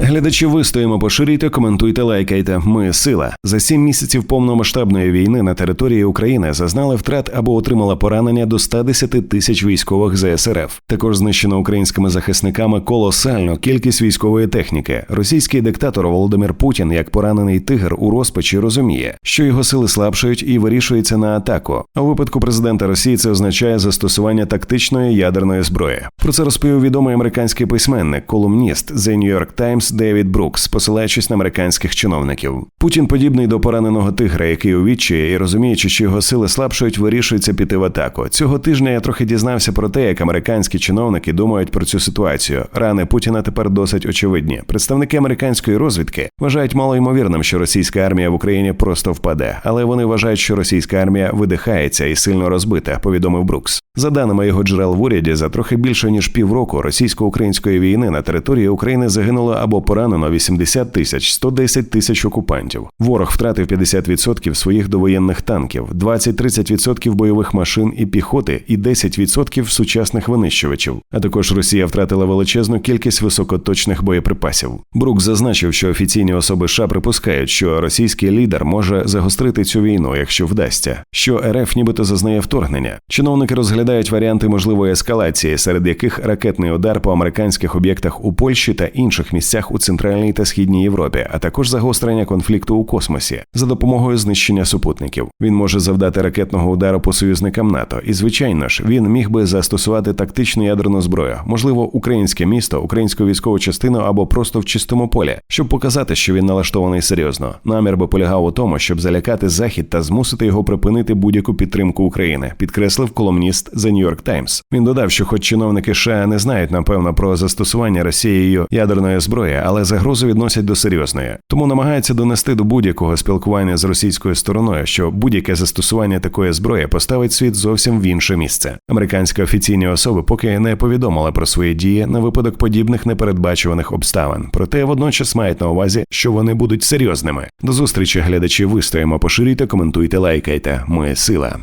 Глядачі вистоїмо, поширюйте, коментуйте, лайкайте. Ми сила. За сім місяців повномасштабної війни на території України зазнали втрат або отримала поранення до 110 тисяч військових ЗСРФ. Також знищено українськими захисниками колосальну кількість військової техніки. Російський диктатор Володимир Путін, як поранений тигр у розпачі, розуміє, що його сили слабшають і вирішується на атаку. А у випадку президента Росії це означає застосування тактичної ядерної зброї. Про це розповів відомий американський письменник, колумніст The New York Times Девід Брукс, посилаючись на американських чиновників. Путін подібний до пораненого тигра, який у відчаї і розуміючи, що його сили слабшують, вирішується піти в атаку. Цього тижня я трохи дізнався про те, як американські чиновники думають про цю ситуацію. Рани Путіна тепер досить очевидні. Представники американської розвідки вважають малоймовірним, що російська армія в Україні просто впаде, але вони вважають, що російська армія видихається і сильно розбита. Повідомив Брукс. За даними його джерел в уряді, за трохи більше ніж півроку російсько-української війни на території України загинуло або поранено 80 тисяч 110 тисяч окупантів. Ворог втратив 50% своїх довоєнних танків, 20-30% бойових машин і піхоти, і 10% сучасних винищувачів. А також Росія втратила величезну кількість високоточних боєприпасів. Брук зазначив, що офіційні особи США припускають, що російський лідер може загострити цю війну, якщо вдасться, що РФ нібито зазнає вторгнення. Чиновники розглядають варіанти можливої ескалації, серед яких ракетний удар по американських об'єктах у Польщі та інших місцях у центральній та східній Європі, а також загострення конфлікту у космосі за допомогою знищення супутників. Він може завдати ракетного удару по союзникам НАТО, і звичайно ж він міг би застосувати тактичну ядерну зброю, можливо, українське місто, українську військову частину або просто в чистому полі, щоб показати, що він налаштований серйозно. Намір би полягав у тому, щоб залякати захід та змусити його припинити будь-яку підтримку України, підкреслив колумніст The New York Times. Він додав, що, хоч чиновники США не знають напевно про застосування Росією ядерної зброї, але загрозу відносять до серйозної, тому намагаються донести до будь-якого спілкування з російською стороною, що будь-яке застосування такої зброї поставить світ зовсім в інше місце. Американські офіційні особи поки не повідомили про свої дії на випадок подібних непередбачуваних обставин, проте водночас мають на увазі, що вони будуть серйозними. До зустрічі глядачі вистоїмо, поширюйте, коментуйте, лайкайте. Ми сила.